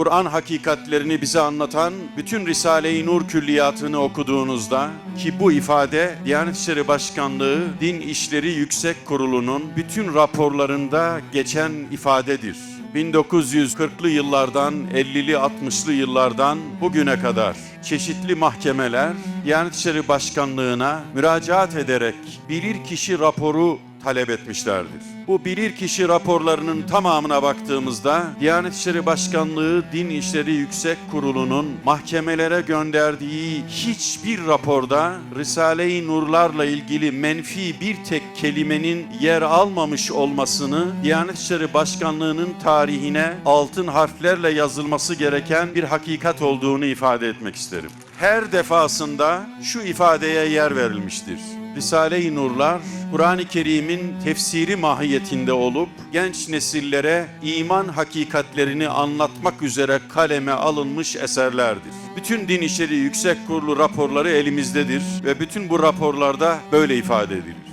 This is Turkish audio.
Kur'an hakikatlerini bize anlatan bütün Risale-i Nur külliyatını okuduğunuzda ki bu ifade Diyanet İşleri Başkanlığı Din İşleri Yüksek Kurulu'nun bütün raporlarında geçen ifadedir. 1940'lı yıllardan 50'li 60'lı yıllardan bugüne kadar çeşitli mahkemeler Diyanet İşleri Başkanlığı'na müracaat ederek bilirkişi raporu talep etmişlerdir. Bu bilirkişi raporlarının tamamına baktığımızda Diyanet İşleri Başkanlığı Din İşleri Yüksek Kurulu'nun mahkemelere gönderdiği hiçbir raporda Risale-i Nurlarla ilgili menfi bir tek kelimenin yer almamış olmasını Diyanet İşleri Başkanlığı'nın tarihine altın harflerle yazılması gereken bir hakikat olduğunu ifade etmek isterim. Her defasında şu ifadeye yer verilmiştir. Risale-i Nurlar, Kur'an-ı Kerim'in tefsiri mahiyetinde olup genç nesillere iman hakikatlerini anlatmak üzere kaleme alınmış eserlerdir. Bütün Din İşleri Yüksek Kurulu raporları elimizdedir ve bütün bu raporlarda böyle ifade edilir.